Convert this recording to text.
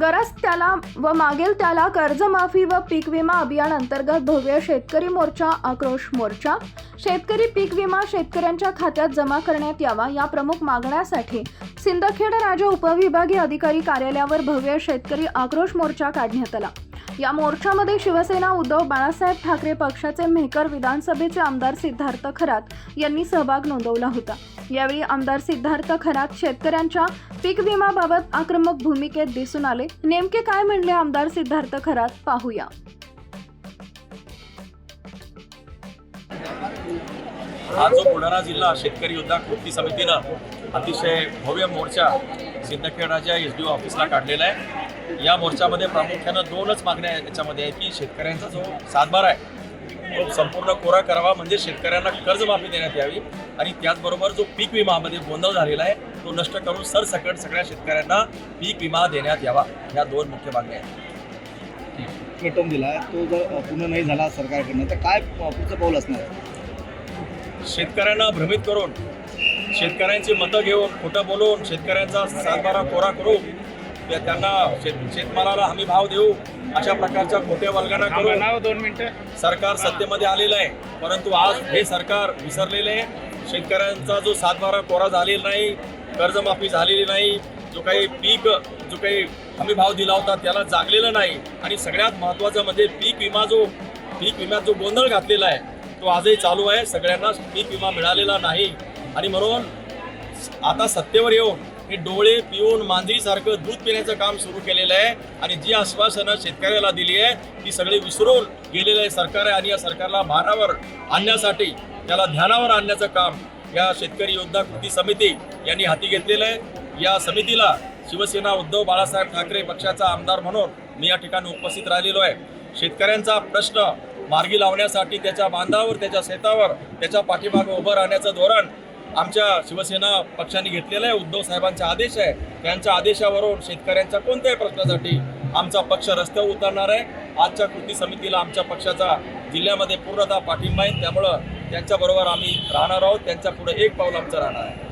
गरज त्याला व मागेल त्याला कर्जमाफी व पीक विमा अभियान अंतर्गत भव्य शेतकरी मोर्चा आक्रोश मोर्चा. शेतकरी पीक विमा शेतकऱ्यांच्या खात्यात जमा करण्यात यावा या प्रमुख मागण्यासाठी सिंदखेड राजा उपविभागीय अधिकारी कार्यालयावर भव्य शेतकरी आक्रोश मोर्चा काढण्यात आला. या मोर्चामध्ये शिवसेना उद्धव बाळासाहेब ठाकरे पक्षाचे मेहकर विधानसभेचे आमदार सिद्धार्थ खरात यांनी सहभाग नोंदवला होता. यावेळी आमदार सिद्धार्थ खरात शेतकऱ्यांच्या पीक विमाबाबत आक्रमक भूमिकेत दिसून आले. नेमके काय म्हणले आमदार सिद्धार्थ खरात? पाहूया. हा जो बुलढाणा जिल्हा शेतकरी योद्धा कृती समितीनं अतिशय भव्य मोर्चा सिद्धखेडाच्या एस डी ऑफिसला काढलेला आहे या मोर्चामध्ये प्रामुख्यानं दोनच मागण्या आहेत त्याच्यामध्ये आहे की शेतकऱ्यांचा जो सातबार आहे तो संपूर्ण कोरा करावा म्हणजे शेतकऱ्यांना कर्जमाफी देण्यात यावी. आणि त्याचबरोबर जो पीक विमामध्ये गोंधळ झालेला आहे तो नष्ट करून सरसकट सगळ्या शेतकऱ्यांना पीक विमा देण्यात यावा या दोन मुख्य मागण्या आहेत. पेटवून दिला तो जर पूर्ण नाही झाला सरकारकडनं तर काय पुढचं पाऊल असणार? शेतकऱ्यांना भ्रमित करून शेतकऱ्यांची मतं घेऊन खोटं बोलून शेतकऱ्यांचा सातबारा कोरा करून त्यांना शेत शेतमालाला हमी भाव देऊ अशा प्रकारच्या खोट्या वल्गना करून दोन मिनिटं. सरकार सत्तेमध्ये आलेलं आहे. परंतु आज हे सरकार विसरलेले आहे. शेतकऱ्यांचा जो सातबारा कोरा झालेला नाही कर्जमाफी झालेली नाही जो काही पीक जो काही हमी भाव दिला होता त्याला जागलेलं नाही आणि सगळ्यात महत्त्वाचं म्हणजे पीक विमा जो पीक विम्यात जो गोंधळ घातलेला आहे तो आजही चालू आहे. सगळ्यांना पीक विमा मिळालेला नाही. आणि म्हणून आता सत्तेवर येऊन हे डोळे पिऊन मांजरीसारखं दूध पिण्याचं काम सुरू केलेलं आहे. आणि जी आश्वासनं शेतकऱ्याला दिली आहे ती सगळी विसरून गेलेलं आहे सरकार आहे. आणि या सरकारला भारावर आणण्यासाठी त्याला ध्यानावर आणण्याचं काम या शेतकरी योद्धा कृती समिती यांनी हाती घेतलेलं आहे. या समितीला शिवसेना उद्धव बाळासाहेब ठाकरे पक्षाचा आमदार म्हणून मी या ठिकाणी उपस्थित राहिलेलो आहे. शेतकऱ्यांचा प्रश्न मार्गी लावण्यासाठी त्याच्या बांधावर त्याच्या शेतावर त्याच्या पाठीमागं उभं राहण्याचं धोरण आमच्या शिवसेना पक्षाने घेतलेला आहे उद्धव साहेबांचा आदेश आहे. त्यांच्या आदेशावरून शेतकऱ्यांच्या कोणत्याही प्रश्नासाठी आमचा पक्ष रस्त्यावर उतरणार आहे. आजच्या कृती समितीला आमच्या पक्षाचा जिल्ह्यामध्ये पूर्णतः पाठिंबा आहे. त्यामुळं त्यांच्याबरोबर आम्ही राहणार आहोत. त्यांच्या पुढे एक पाऊल आमचं राहणार आहे.